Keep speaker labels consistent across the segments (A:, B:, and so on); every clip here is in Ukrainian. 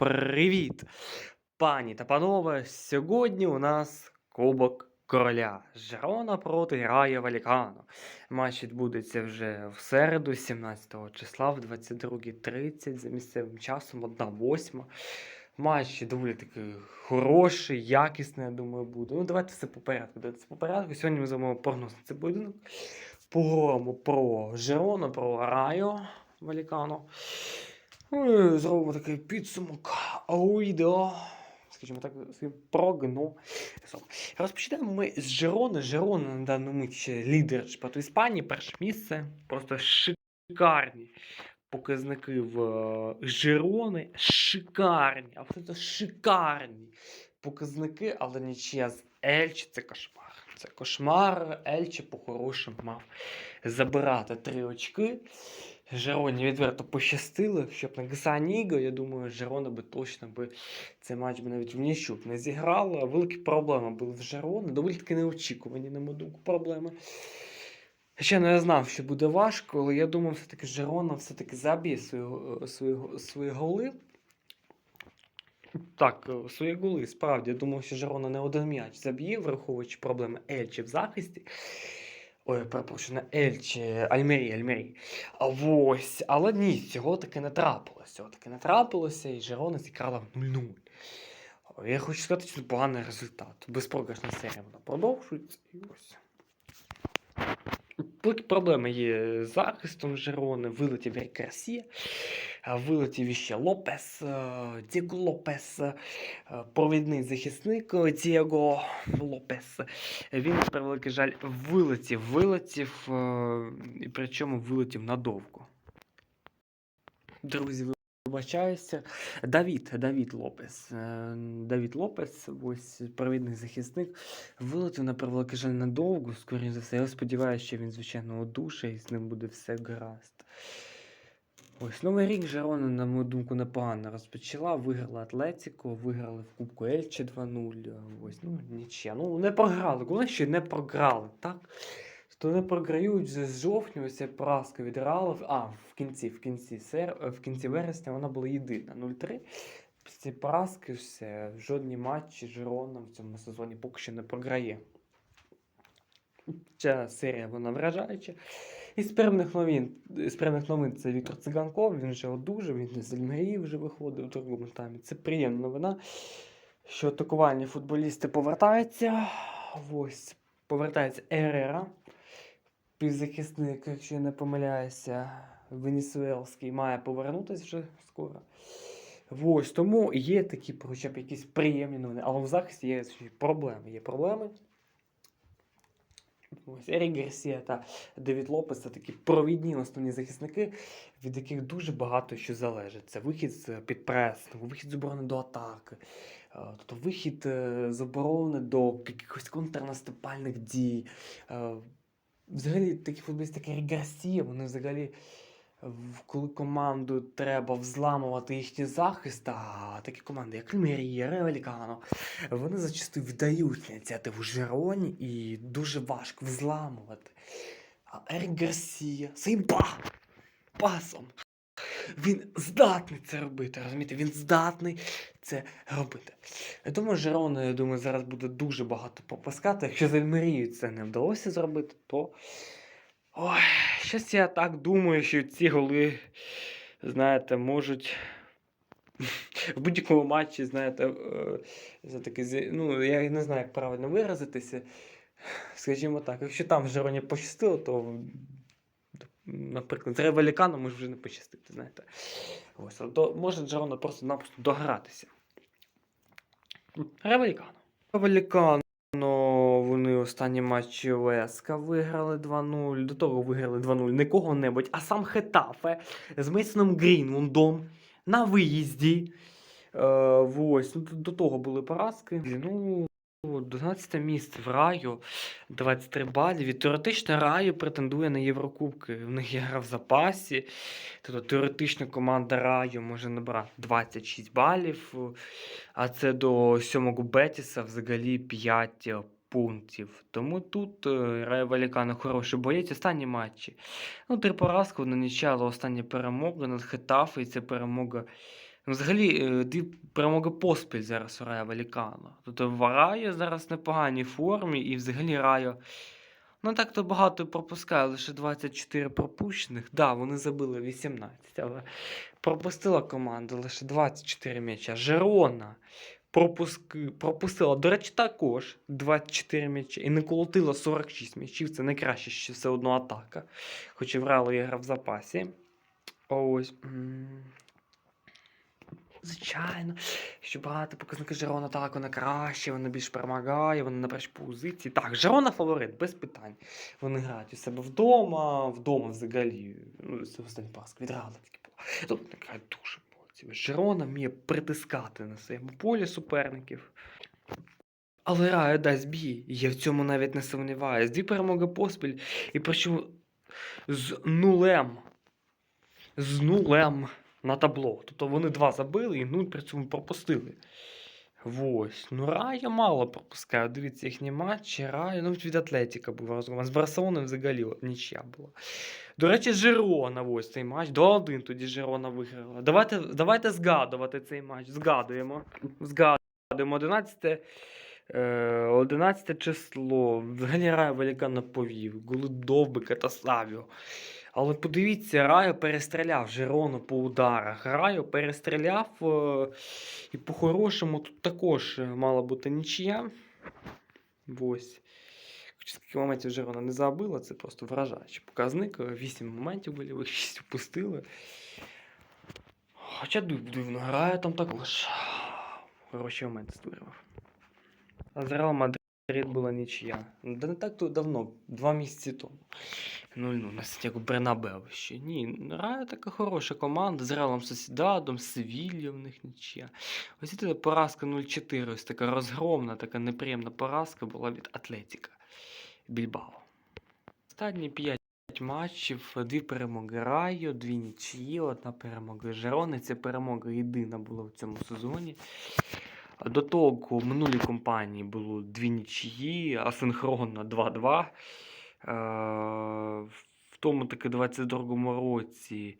A: Привіт, пані та панове! Сьогодні у нас Кубок Короля. Жерона проти Рая Валікано. Матч відбудеться вже в середу, 17 числа, в 22.30 за місцевим часом, 1-8. Матч доволі таки хороший, якісний, я думаю, буде. Ну, давайте все по порядку. Давайте все по порядку. Сьогодні ми зробимо прогноз на цей поєдинок. Поговоримо про Жерона, про Райо Валікано. Ну, Зробимо такий підсумок відео. Скажімо так, своїм прогнозом. Розпочнемо ми з Жерони. Жерона на даному мить лідер чемпіонату Іспанії, перше місце. Просто шикарні показники в е, Жерони. Шикарні, абсолютно шикарні показники, але нічия з Ельчі це кошмар. Це кошмар. Ельчі по-хорошому мав забирати три очки. Жероні відверто пощастило, щоб на Гасаніго, я думаю, Жерона би точно би цей матч би навіть в нічу не зіграла. Великі проблеми були в Жерони, доволі таки неочікувані, на мою думку, проблеми. Ще не знав, що буде важко, але я думав, все-таки Жерона все-таки заб'є свої, свої, свої голи. Так, е, свої голи, справді. Я думав, що Жерона не один м'яч заб'є, враховуючи проблеми Ельчі в захисті. Ой, перепрошую, не Ельчі, Альмері, Альмері. А ось, але ні, цього таки не трапилося. Цього таки не трапилося, і Жерона зіграла в 0-0. Я хочу сказати, що це поганий результат. Безпрограшна серія вона продовжується. І ось. Проблеми є з захистом Жерони, вилетів а вилетів іще Лопес, е, Діго Лопес, е, провідний захисник е, Діего Лопес. Він, на превеликий жаль, вилетів, вилетів, е, і причому вилетів надовго. Друзі, вибачаюся. Давід, Давід Лопес. Е, Давід Лопес, ось провідний захисник, вилетів на превеликий жаль надовго, скоріше за все. Я сподіваюся, що він, звичайно, одужає і з ним буде все гаразд. Ось новий рік Жерона, на мою думку, непогано розпочала. Виграла Атлетіко, виграли в Кубку Ельче 2-0. Ось, ну, нічия. Ну, не програли. Головне, що не програли, так? То не програють вже з жовтня, ось ця поразка від Реалу. А, в кінці, в кінці сер... в кінці вересня вона була єдина 0-3. Після поразки все, жодні матчі Жирона в цьому сезоні поки що не програє. Ця серія вона вражаюча. З певних новин, з певних новин це Віктор Циганков, він вже одужав, він з Альмерії вже виходив у другому таймі. Це приємна новина, що атакувальні футболісти повертаються. Ось, повертається Ерера. Півзахисник, якщо я не помиляюся, Венесуелський має повернутися вже скоро. Ось, тому є такі, хоча б якісь приємні новини, але в захисті є проблеми. Є проблеми. Ось Ерік Гарсія та Девід Лопес це такі провідні основні захисники, від яких дуже багато що залежить. Це вихід з під пресингу, вихід з оборони до атаки, е, тобто вихід е, з оборони до якихось контрнаступальних дій. Е, Взагалі такі футболісти, як Ерік Гарсія, вони взагалі. Коли команду треба взламувати їхній захист, а такі команди, як Альмерія, Ревелікано, вони зачасту віддають ініціативу Жероні і дуже важко взламувати. А Ерік Гарсія своїм па! пасом. Він здатний це робити, розумієте? Він здатний це робити. Я думаю, Жерона, я думаю, зараз буде дуже багато попускати. Якщо з Альмерією це не вдалося зробити, то. Ой, щось я так думаю, що ці голи, знаєте, можуть в будь-якому матчі, знаєте, е, за таки, ну, я не знаю, як правильно виразитися. Скажімо так, якщо там Жероні пощастило, то, наприклад, з Ревеліканом може вже не пощастити, знаєте. Ось, то може Джерона просто-напросто догратися. Ревелікано. Ревелікано. Вони останні матчі Леска виграли 2-0. До того виграли 2-0 не кого-небудь, а сам Хетафе з Мейсоном Грінвундом на виїзді. Е, ось, ну, до- того були поразки. Ну, 12 місце в раю, 23 балів. Теоретично раю претендує на Єврокубки. В них є гра в запасі. Тобто теоретично команда раю може набрати 26 балів. А це до сьомого Бетіса взагалі 5 пунктів. Тому тут е, Рай Валікано хороший боєць. Останні матчі. Ну, три поразки, одна нічия, але остання перемога над Хетафи, і це перемога Ну, взагалі, е, дві перемоги поспіль зараз у Рая Валікано. Тобто в Райо зараз в непоганій формі, і взагалі Райо. Ну, так то багато пропускає, лише 24 пропущених. Так, да, вони забили 18, але пропустила команда лише 24 м'яча. Жерона пропуски, пропустила, до речі, також 24 м'яча і не колотила 46 м'ячів. Це найкраще ще все одно атака. Хоч і в Реалу є гра в запасі. Ось. Звичайно, що багато показники Жерона так, вона краще, вона більш перемагає, вона на першій позиції. Так, Жерона фаворит, без питань. Вони грають у себе вдома, вдома взагалі. Ну, це останній пас від Реала тільки була. Тут грають дуже. Жерона вміє притискати на своєму полі суперників. Але Рая дасть бій, я в цьому навіть не сумніваюся. Дві перемоги поспіль, і причому з нулем. З нулем на табло. Тобто вони два забили і нуль при цьому пропустили. Ось. Ну, Рая мало пропускає. Дивіться їхні матчі. Рая, ну від Атлетіка був розгром. З Барселоною взагалі нічия була. До речі, Жирона, ось цей матч. До 1 тоді Жирона виграла. Давайте, давайте згадувати цей матч. Згадуємо. Згадуємо 11. Е, 11 число. Взагалі Рая Великана повів. Голи Довбика та. Але подивіться, Райо перестріляв Жирону по ударах. Райо перестріляв. е, І по-хорошому тут також е, мала бути нічия. Ось. Скільки моментів Жирона не забила, це просто вражаючий показник. 8 моментів гольових, 6 впустили. Хоча дивно грає там також. Хороші моменти створював. А з Реал Мадрид була нічия. Ну, Да не так то давно, два місяці тому. 0-0 на Сантьяго Бернабеу ще. Ні, Рая така хороша команда з Реалом Сосідадом, з в них нічия. Ось це поразка 0-4, ось така розгромна, така неприємна поразка була від Атлетіка Більбао. Останні 5 матчів, дві перемоги Райо, дві нічиї, одна перемога Жерони. Ця перемога єдина була в цьому сезоні. До того в минулій компанії було дві нічиї, асинхронно 2-2. Е, В тому таки 22-му році,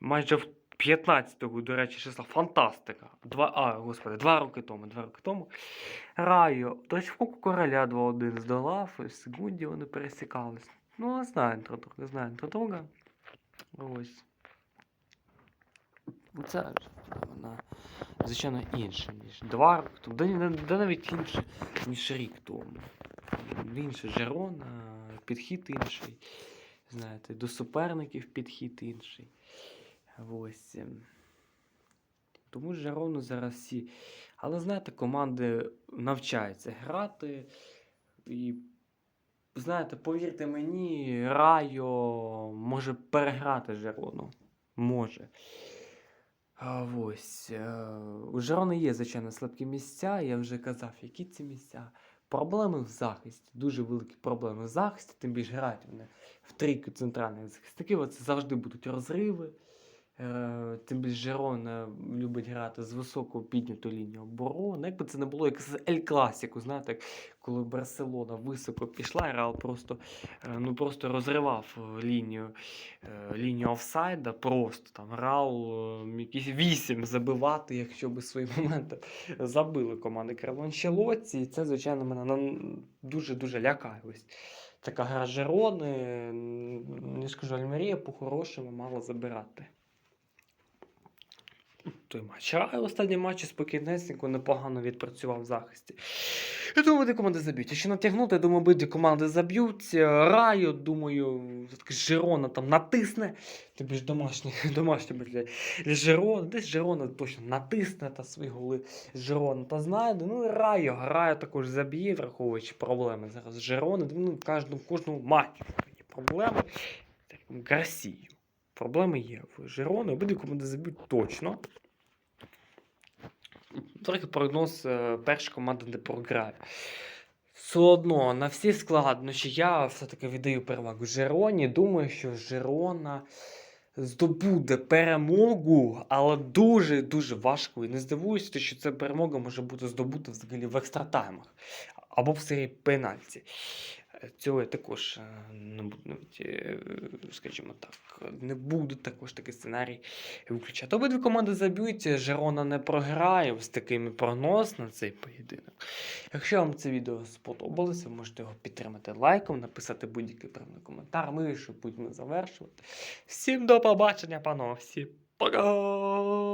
A: майже в 15-го, до речі, числа, фантастика. Два, а, господи, два роки тому, два роки тому. До речі, в Короля 2-1 здолав, і в секунді вони пересікались. Ну, знаю друг друга, знаю друг друга. Ось. Оце ж вона, звичайно, інша, ніж два роки тому. Да, да навіть інше, ніж рік тому. Інше Жерона, підхід інший. Знаєте, до суперників підхід інший. Ось. ем. Тому Жерону зараз всі. Але знаєте, команди навчаються грати. І, знаєте, повірте мені, Райо може переграти Жерону. Може. А ось. е, У Жерони є, звичайно, слабкі місця. Я вже казав, які ці місця. Проблеми в захисті, дуже великі проблеми в захисті, тим більше грають вони в трійку центральних захисників. Це завжди будуть розриви. Е, Тим більше Жерон любить грати з високо піднятою лінією оборони. Якби це не було як Ель Класіку, знаєте, коли Барселона високо пішла, Реал просто, е, ну, просто розривав е, лінію, лінію офсайда, просто там Реал якісь вісім забивати, якщо би свої моменти забили команди Карло Анчелотті. І це, звичайно, мене дуже-дуже лякає. Ось така гра Жерони, не скажу, Альмерія по-хорошому мала забирати. Той матч. А останній матч спокійнесенько, непогано відпрацював в захисті. Я думаю, де команди заб'ють. Якщо натягнути, я думаю, обидві команди заб'ють. Райо, думаю, все-таки Жирона там натисне. Тобі ж домашні, домашні для, для Жирона. Десь Жирона точно натисне та свої голи Жирона та знайде. Ну і Райо. Райо також заб'є, враховуючи проблеми зараз Жирони. Ну, в кожному, в кожному матчі є проблеми. Гарсію. Проблеми є в Жирони. Обидві команди заб'ють точно. Трохи прогноз е, перша команда не програє. Все одно на всі складнощі я все-таки віддаю перевагу Жироні. Думаю, що Жирона здобуде перемогу, але дуже-дуже важко. І не здивуюся, що ця перемога може бути здобута взагалі в екстратаймах. або в серії пенальті. Е, Цього я також е, е, скажімо так, не буду також такий сценарій виключати. Обидві команди заб'ють, Жерона не програє. Ось такий прогноз на цей поєдинок. Якщо вам це відео сподобалось, ви можете його підтримати лайком, написати будь-який певний коментар. Ми ще будемо завершувати. Всім до побачення, панове. Всім пока!